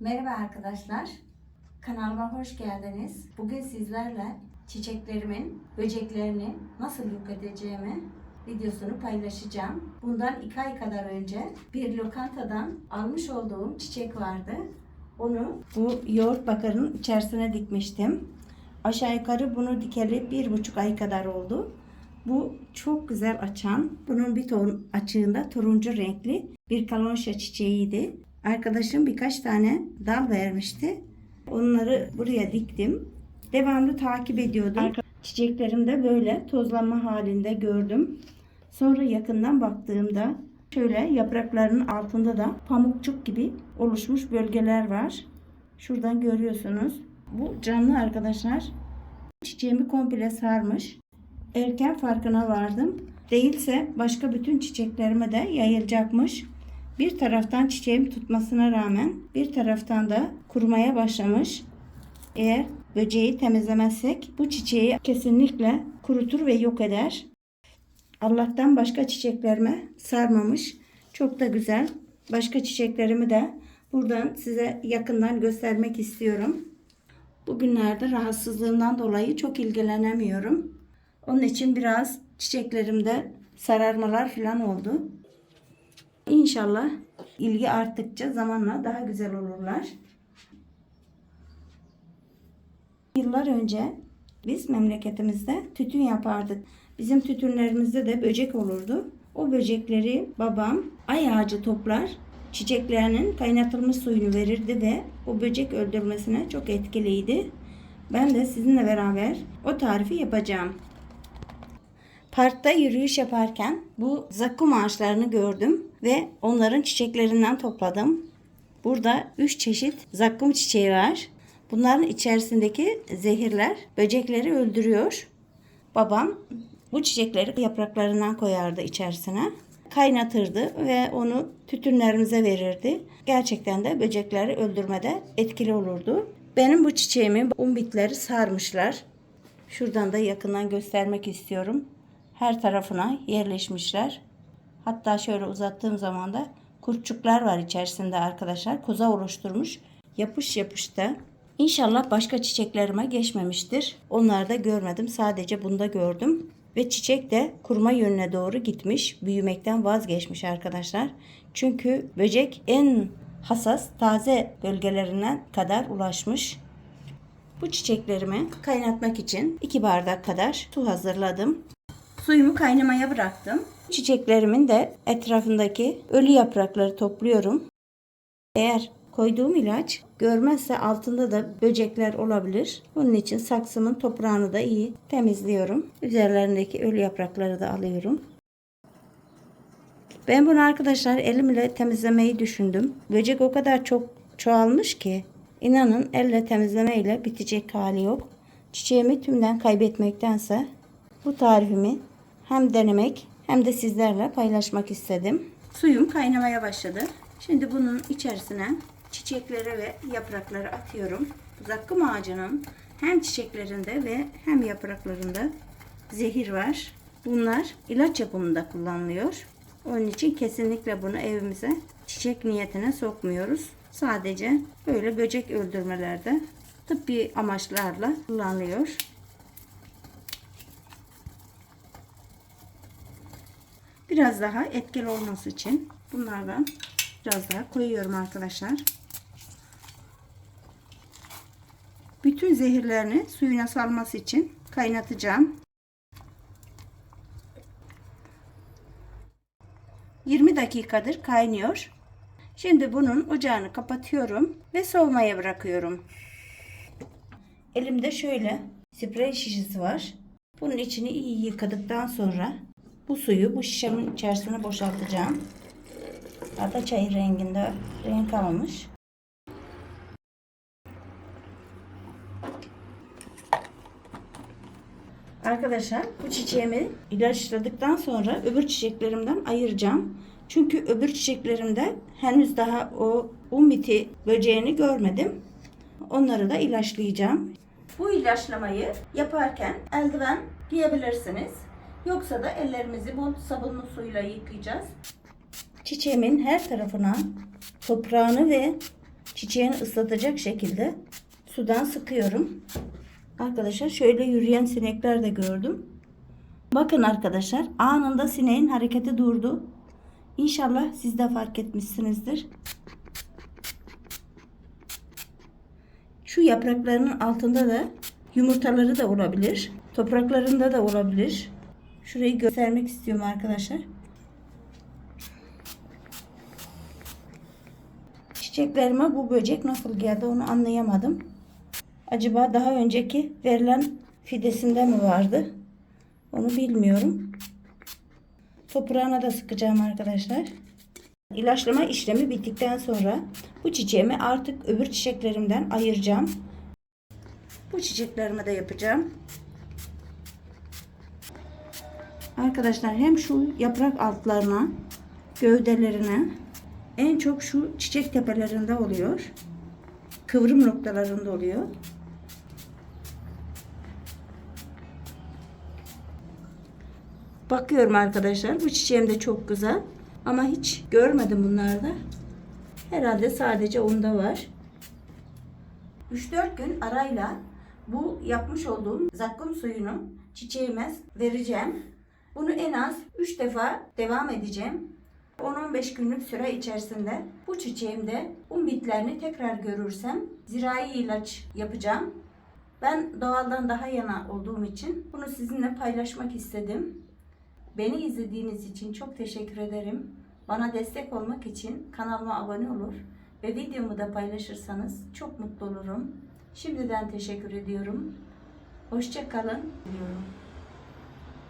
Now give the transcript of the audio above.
Merhaba arkadaşlar. Kanalıma hoş geldiniz. Bugün sizlerle çiçeklerimin böceklerini nasıl yok edeceğimi videosunu paylaşacağım. Bundan iki ay kadar önce bir lokantadan almış olduğum çiçek vardı. Onu bu yoğurt bakarın içerisine dikmiştim. Aşağı yukarı bunu dikeli bir buçuk ay kadar oldu. Bu çok güzel açan, bunun bir ton açığında turuncu renkli bir kalonşa çiçeğiydi. Arkadaşım birkaç tane dal vermişti. Onları buraya diktim. Devamlı takip ediyordum. Çiçeklerimde böyle tozlanma halinde gördüm. Sonra yakından baktığımda şöyle yapraklarının altında da pamukçuk gibi oluşmuş bölgeler var. Şuradan görüyorsunuz. Bu canlı arkadaşlar. Çiçeğimi komple sarmış. Erken farkına vardım. Değilse başka bütün çiçeklerime de yayılacakmış. Bir taraftan çiçeğim tutmasına rağmen bir taraftan da kurumaya başlamış. Eğer böceği temizlemezsek bu çiçeği kesinlikle kurutur ve yok eder. Allah'tan başka çiçeklerime sarmamış. Çok da güzel. Başka çiçeklerimi de buradan size yakından göstermek istiyorum. Bugünlerde rahatsızlığımdan dolayı çok ilgilenemiyorum. Onun için biraz çiçeklerimde sararmalar falan oldu. İnşallah ilgi arttıkça zamanla daha güzel olurlar. Yıllar önce biz memleketimizde tütün yapardık. Bizim tütünlerimizde de böcek olurdu. O böcekleri babam ay ağacı toplar, çiçeklerinin kaynatılmış suyunu verirdi ve o böcek öldürmesine çok etkiliydi. Ben de sizinle beraber o tarifi yapacağım. Parkta yürüyüş yaparken bu zakkum ağaçlarını gördüm ve onların çiçeklerinden topladım. Burada 3 çeşit zakkum çiçeği var. Bunların içerisindeki zehirler böcekleri öldürüyor. Babam bu çiçekleri yapraklarından koyardı içerisine. Kaynatırdı ve onu tütünlerimize verirdi. Gerçekten de böcekleri öldürmede etkili olurdu. Benim bu çiçeğimi umbitleri sarmışlar. Şuradan da yakından göstermek istiyorum. Her tarafına yerleşmişler. Hatta şöyle uzattığım zaman da kurtçuklar var içerisinde arkadaşlar. Koza oluşturmuş. Yapış yapış da. İnşallah başka çiçeklerime geçmemiştir. Onları da görmedim. Sadece bunda gördüm. Ve çiçek de kurma yönüne doğru gitmiş. Büyümekten vazgeçmiş arkadaşlar. Çünkü böcek en hassas taze bölgelerine kadar ulaşmış. Bu çiçeklerimi kaynatmak için 2 bardak kadar su hazırladım. Suyumu kaynamaya bıraktım. Çiçeklerimin de etrafındaki ölü yaprakları topluyorum. Eğer koyduğum ilaç görmezse altında da böcekler olabilir. Bunun için saksımın toprağını da iyi temizliyorum. Üzerlerindeki ölü yaprakları da alıyorum. Ben bunu arkadaşlar elimle temizlemeyi düşündüm. Böcek o kadar çok çoğalmış ki inanın elle temizlemeyle bitecek hali yok. Çiçeğimi tümden kaybetmektense bu tarifimi hem denemek hem de sizlerle paylaşmak istedim. Suyum kaynamaya başladı. Şimdi bunun içerisine çiçekleri ve yaprakları atıyorum. Zakkum ağacının hem çiçeklerinde ve hem yapraklarında zehir var. Bunlar ilaç yapımında kullanılıyor. Onun için kesinlikle bunu evimize çiçek niyetine sokmuyoruz. Sadece böyle böcek öldürmelerde tıbbi amaçlarla kullanılıyor. Biraz daha etkili olması için bunlardan biraz daha koyuyorum arkadaşlar. Bütün zehirlerini suyuna salması için kaynatacağım. 20 dakikadır kaynıyor. Şimdi bunun ocağını kapatıyorum ve soğumaya bırakıyorum. Elimde şöyle sprey şişesi var. Bunun içini iyi yıkadıktan sonra bu suyu bu şişemin içerisine boşaltacağım. Hatta çay renginde renk almış. Arkadaşlar bu çiçeğimi ilaçladıktan sonra öbür çiçeklerimden ayıracağım. Çünkü öbür çiçeklerimde henüz daha o umbiti böceğini görmedim. Onları da ilaçlayacağım. Bu ilaçlamayı yaparken eldiven giyebilirsiniz. Yoksa da ellerimizi bol sabunlu suyla yıkayacağız. Çiçeğimin her tarafına toprağını ve çiçeğini ıslatacak şekilde sudan sıkıyorum. Arkadaşlar şöyle yürüyen sinekler de gördüm. Bakın arkadaşlar anında sineğin hareketi durdu. İnşallah siz de fark etmişsinizdir. Şu yapraklarının altında da yumurtaları da olabilir. Topraklarında da olabilir. Şurayı göstermek istiyorum arkadaşlar. Çiçeklerime bu böcek nasıl geldi onu anlayamadım. Acaba daha önceki verilen fidesinde mi vardı? Onu bilmiyorum. Toprağına da sıkacağım arkadaşlar. İlaçlama işlemi bittikten sonra bu çiçeğimi artık öbür çiçeklerimden ayıracağım. Bu çiçeklerimi de yapacağım. Arkadaşlar hem şu yaprak altlarına, gövdelerine en çok şu çiçek tepelerinde oluyor. Kıvrım noktalarında oluyor. Bakıyorum arkadaşlar. Bu çiçeğim de çok güzel. Ama hiç görmedim bunlarda. Herhalde sadece onda var. 3-4 gün arayla bu yapmış olduğum zakkum suyunu çiçeğime vereceğim. Bunu en az 3 defa devam edeceğim. 10-15 günlük süre içerisinde bu çiçeğimde un bitlerini tekrar görürsem zirai ilaç yapacağım. Ben doğaldan daha yana olduğum için bunu sizinle paylaşmak istedim. Beni izlediğiniz için çok teşekkür ederim. Bana destek olmak için kanalıma abone olur ve videomu da paylaşırsanız çok mutlu olurum. Şimdiden teşekkür ediyorum. Hoşça kalın diyorum.